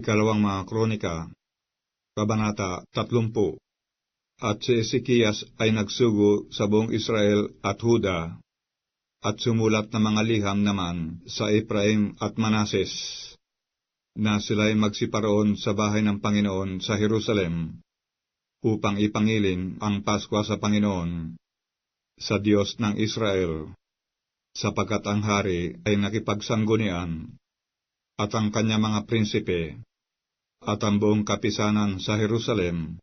Ikalawang mga kronika, Kabanata 30. At si Ezekias ay nagsugo sa buong Israel at Huda, at sumulat ng mga liham naman sa Ephraim at Manases, na sila'y magsiparoon sa bahay ng Panginoon sa Jerusalem, upang ipangilin ang Paskwa sa Panginoon, sa Diyos ng Israel, sapagkat ang hari ay nakipagsanggunian, at ang kanya mga prinsipe, at ang buong kapisanan sa Jerusalem,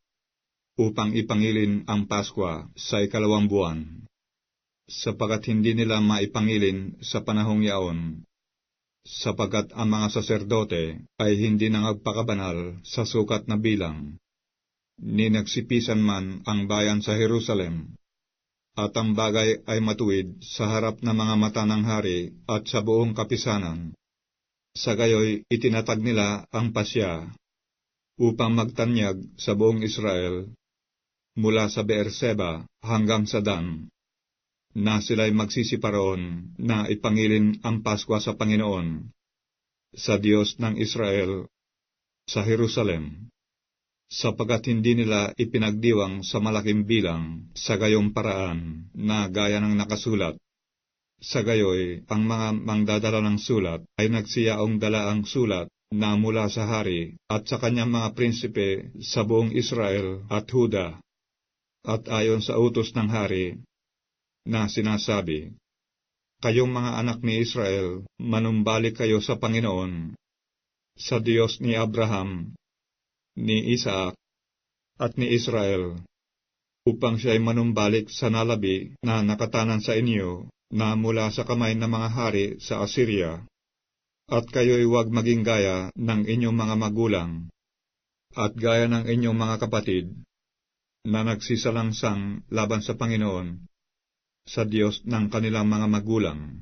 upang ipangilin ang Paskwa sa ikalawang buwan, sapagat hindi nila maipangilin sa panahong yaon, sapagat ang mga saserdote ay hindi nangagpakabanal sa sukat na bilang, ni nagsipisan man ang bayan sa Jerusalem, at ang bagay ay matuwid sa harap ng mga mata ng hari at sa buong kapisanan. Sa gayoy itinatag nila ang pasya upang magtanyag sa buong Israel mula sa Beerseba hanggang sa Dan, na sila'y magsisiparoon na ipangilin ang Paskwa sa Panginoon, sa Diyos ng Israel, sa Jerusalem, sapagat hindi nila ipinagdiwang sa malaking bilang sa gayong paraan na gaya ng nakasulat. Sa gayoy, ang mga mangdadala ng sulat ay nagsiyaong dala ang sulat na mula sa hari at sa kanyang mga prinsipe sa buong Israel at Huda. At ayon sa utos ng hari na sinasabi, Kayong mga anak ni Israel, manumbalik kayo sa Panginoon, sa Diyos ni Abraham, ni Isaac, at ni Israel, upang siya ay manumbalik sa nalabi na nakatanan sa inyo na mula sa kamay ng mga hari sa Assyria, at kayo'y huwag maging gaya ng inyong mga magulang, at gaya ng inyong mga kapatid, na nagsisalangsang laban sa Panginoon, sa Diyos ng kanilang mga magulang,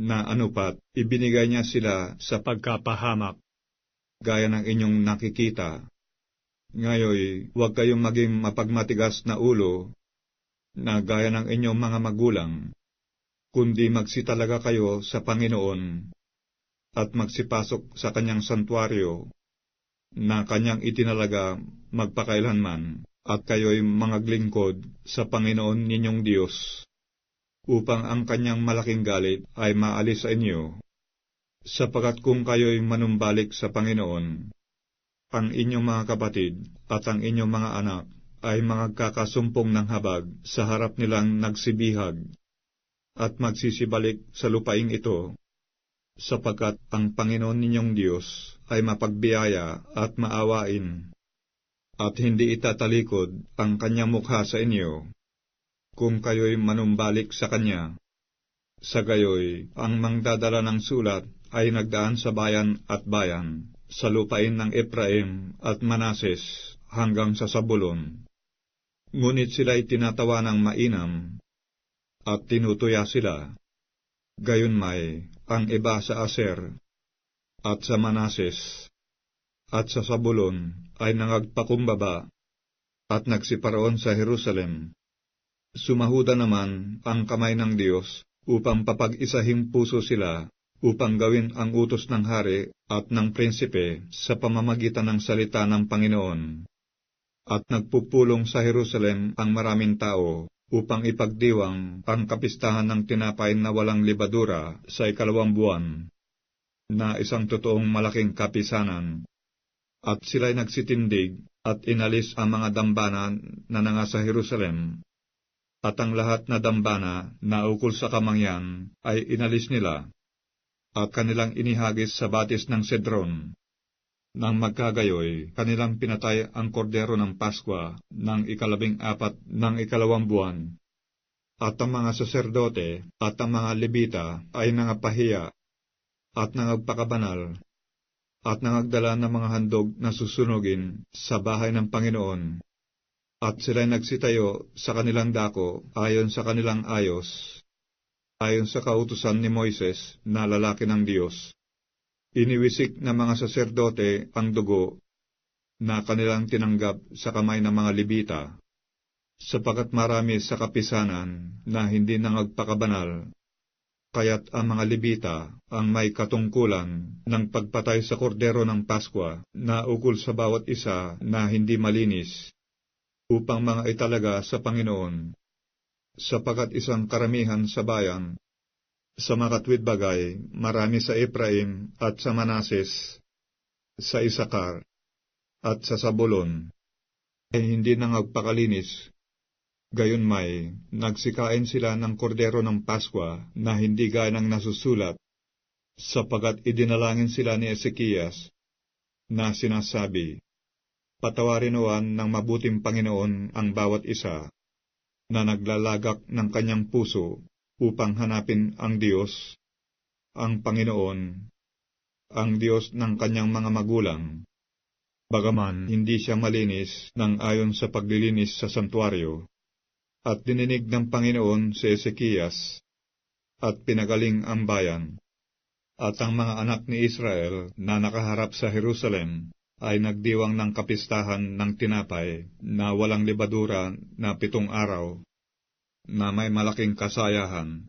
na anupat ibinigay niya sila sa pagkapahamak, gaya ng inyong nakikita. Ngayoy, huwag kayong maging mapagmatigas na ulo, na gaya ng inyong mga magulang, kundi magsitalaga kayo sa Panginoon, at magsipasok sa kanyang santuario, na kanyang itinalaga magpakailanman at kayo'y mangaglingkod sa Panginoon ninyong Diyos, upang ang kanyang malaking galit ay maalis sa inyo, sapagat kung kayo'y manumbalik sa Panginoon, ang inyong mga kapatid at ang inyong mga anak ay magkakasumpong ng habag sa harap nilang nagsibihag, at magsisibalik sa lupaing ito, sapagkat ang Panginoon ninyong Diyos ay mapagbiyaya at maawain at hindi itatalikod ang kanyang mukha sa inyo, kung kayo'y manumbalik sa kanya. Sa gayoy, ang mangdadala ng sulat ay nagdaan sa bayan at bayan, sa lupain ng Ephraim at Manases hanggang sa Sabulon. Ngunit sila'y tinatawa ng mainam, at tinutuya sila. Gayon may, ang iba sa Aser, at sa Manases, at sa Sabulon, ay nangagpakumbaba at nagsiparoon sa Jerusalem. Sumahuda naman ang kamay ng Diyos upang papag-isahing puso sila upang gawin ang utos ng hari at ng prinsipe sa pamamagitan ng salita ng Panginoon. At nagpupulong sa Jerusalem ang maraming tao upang ipagdiwang ang kapistahan ng tinapay na walang libadura sa ikalawang buwan, na isang totoong malaking kapisanan at sila'y nagsitindig at inalis ang mga dambana na nanga sa Jerusalem. At ang lahat na dambana na ukol sa kamangyan ay inalis nila, at kanilang inihagis sa batis ng Sedron. Nang magkagayoy, kanilang pinatay ang kordero ng Paskwa ng ikalabing apat ng ikalawang buwan. At ang mga saserdote at ang mga Levita ay nangapahiya at nangagpakabanal at nangagdala ng mga handog na susunugin sa bahay ng Panginoon. At sila'y nagsitayo sa kanilang dako ayon sa kanilang ayos, ayon sa kautusan ni Moises na lalaki ng Diyos. Iniwisik ng mga saserdote ang dugo na kanilang tinanggap sa kamay ng mga libita, sapagat marami sa kapisanan na hindi nangagpakabanal Kaya't ang mga Libita ang may katungkulan ng pagpatay sa kordero ng Paskwa na ukol sa bawat isa na hindi malinis, upang mga italaga sa Panginoon, sapagat isang karamihan sa bayan, sa makatwid bagay, marami sa Ephraim at sa Manases, sa Isakar, at sa Sabulon, ay hindi nangagpakalinis. Gayon may, nagsikain sila ng kordero ng Paskwa na hindi ganang nasusulat, sapagat idinalangin sila ni Ezekias, na sinasabi, Patawarin oan ng mabuting Panginoon ang bawat isa, na naglalagak ng kanyang puso upang hanapin ang Diyos, ang Panginoon, ang Diyos ng kanyang mga magulang, bagaman hindi siya malinis ng ayon sa paglilinis sa santuario at dininig ng Panginoon si Ezekias, at pinagaling ang bayan. At ang mga anak ni Israel na nakaharap sa Jerusalem ay nagdiwang ng kapistahan ng tinapay na walang libadura na pitong araw, na may malaking kasayahan.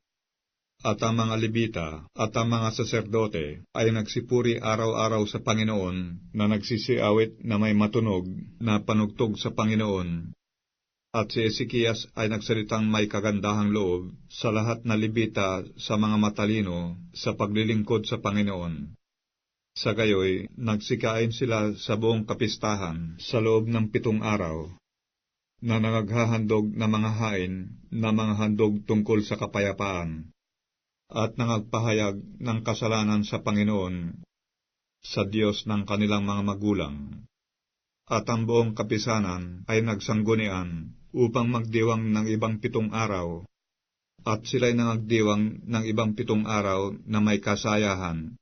At ang mga Libita at ang mga saserdote ay nagsipuri araw-araw sa Panginoon na nagsisiawit na may matunog na panugtog sa Panginoon at si Ezekias ay nagsalitang may kagandahang loob sa lahat na libita sa mga matalino sa paglilingkod sa Panginoon. Sa gayoy, nagsikain sila sa buong kapistahan sa loob ng pitong araw, na nangaghahandog na mga hain na mga handog tungkol sa kapayapaan, at nangagpahayag ng kasalanan sa Panginoon, sa Diyos ng kanilang mga magulang. At ang buong kapisanan ay nagsanggunian upang magdiwang ng ibang pitong araw, at sila'y nangagdiwang ng ibang pitong araw na may kasayahan,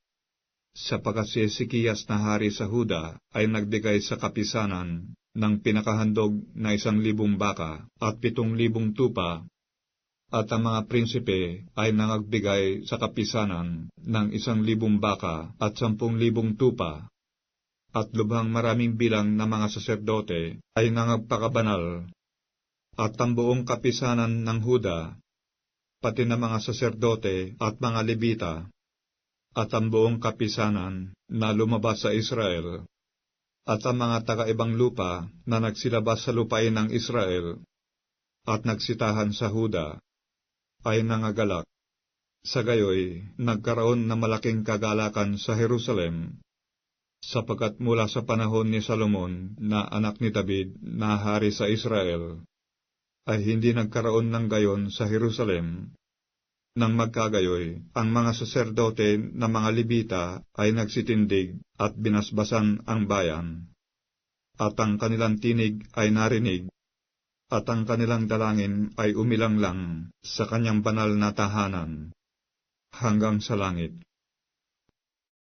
sapagkat si Ezekias na hari sa Huda ay nagbigay sa kapisanan ng pinakahandog na isang libong baka at pitong libong tupa, at ang mga prinsipe ay nangagbigay sa kapisanan ng isang libong baka at sampung libong tupa, at lubhang maraming bilang na mga saserdote ay nangagpakabanal at ang buong kapisanan ng Huda, pati na mga saserdote at mga Levita, at ang buong kapisanan na lumabas sa Israel, at ang mga taga-ibang lupa na nagsilabas sa lupain ng Israel, at nagsitahan sa Huda, ay nangagalak. Sa gayoy, nagkaroon na malaking kagalakan sa Jerusalem, sapagkat mula sa panahon ni Salomon na anak ni David na hari sa Israel, ay hindi nagkaroon ng gayon sa Jerusalem. Nang magkagayoy, ang mga saserdote na mga Libita ay nagsitindig at binasbasan ang bayan. At ang kanilang tinig ay narinig, at ang kanilang dalangin ay umilang lang sa kanyang banal na tahanan hanggang sa langit.